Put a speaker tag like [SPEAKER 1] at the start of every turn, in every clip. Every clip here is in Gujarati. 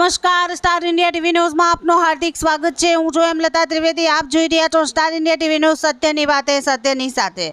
[SPEAKER 1] નમસ્કાર, સ્ટાર ઇન્ડિયા ટીવી ન્યૂઝમાં આપનું હાર્દિક સ્વાગત છે. હું છું હેમલતા ત્રિવેદી. આપ જોઈ રહ્યા છો સ્ટાર ઇન્ડિયા ટીવી ન્યૂઝ સત્યની વાતે, સત્યની સાથે.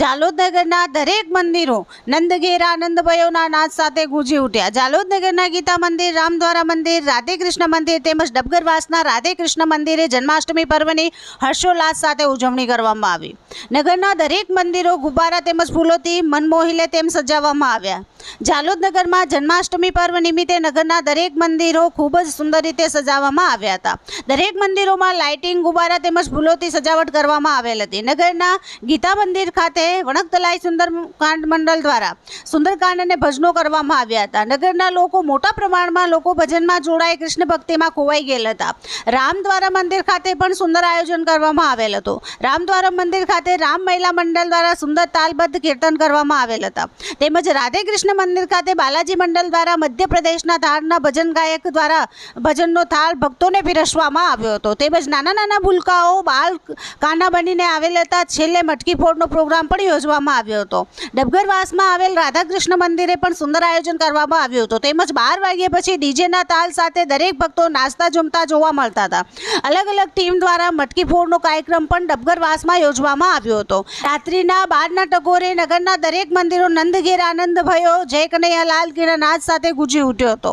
[SPEAKER 1] જાલોદ નગરના દરેક મંદિરો નંદઘેરા આનંદભયોના નાદ સાથે ગુંજી ઉઠ્યા. જાલોદ નગરના ગીતા મંદિર, રામદ્વારા મંદિર રાધે કૃષ્ણ મંદિર તેમજ ડબગરવાસના રાધે કૃષ્ણ મંદિરે જન્માષ્ટમી પર્વની હર્ષોલ્લાસ સાથે ઉજવણી કરવામાં આવી. નગરના દરેક મંદિરો ગુબ્બારા તેમજ ફૂલોથી મન મોહિલે તેમ સજાવવામાં આવ્યા. જાલોદ નગરમાં જન્માષ્ટમી પર્વ નિમિત્તે નગરના દરેક મંદિરો ખૂબ જ સુંદર રીતે સજાવવામાં આવ્યા હતા. દરેક મંદિરોમાં લાઇટિંગ ગુબારા તેમજ ફૂલોથી સજાવટ કરવામાં આવેલ હતી. નગરના ગીતા મંદિર ખાતે વણકતલાઈ સુંદરકાંડ મંડળ દ્વારા સુંદરકાંડ અને ભજનો કરવામાં આવ્યા હતા. નગરના લોકો મોટા પ્રમાણમાં લોકો ભજનમાં જોડાઈ કૃષ્ણ ભક્તિમાં ખોવાઈ ગયેલ હતા. રામદ્વારા મંદિર ખાતે પણ સુંદર આયોજન કરવામાં આવેલ હતું. રામદ્વારા મંદિર ખાતે રામ મહિલા મંડળ દ્વારા સુંદર તાલબદ્ધ કીર્તન કરવામાં આવેલ હતા. તેમજ રાધે કૃષ્ણ મંદિર ખાતે બાલાજી મંડળ દ્વારા મધ્યપ્રદેશના ધારના ભજન ગાયક દ્વારા ભજનનો થાળ ભક્તોને પીરસવામાં આવ્યો હતો. તેમજ નાના નાના ભૂલકાઓ બાલ કાના બનીને આવેલ હતા. છેલ્લે મટકી ફોડનો પ્રોગ્રામ પણ યોજવામાં આવ્યો હતો. ડબગરવાસમાં આવેલ રાધાકૃષ્ણ મંદિરે પણ સુંદર આયોજન કરવામાં આવ્યું હતું. તેમજ બાર વાગ્યા પછી ડીજેના તાલ સાથે દરેક ભક્તો નાચતા જમતા જોવા મળતા હતા. અલગ અલગ ટીમ દ્વારા મટકી ફોડનો કાર્યક્રમ પણ ડબગરવાસમાં યોજવામાં આવ્યો હતો. રાત્રિના બારના ટકોરે નગરના દરેક મંદિરો નંદઘેર આનંદ ભયો, જય કનૈયા લાલ કીના નાદ સાથે ગુજી ઉઠ્યો હતો.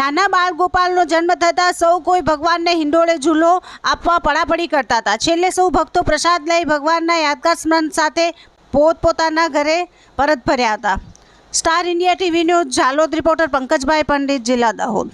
[SPEAKER 1] નાના બાળ ગોપાલનો જન્મ થતાં સૌ કોઈ ભગવાનને હિંડોળે ઝૂલો આપવા પડાપડી કરતા હતા. છેલ્લે સૌ ભક્તો પ્રસાદ લઈ ભગવાનના યાદગાર સ્મરણ સાથે પોતપોતાના ઘરે પરત ફર્યા હતા. Star India TV news Jhalod reporter Pankajbhai Pandit, જિલ્લા દાહોદ.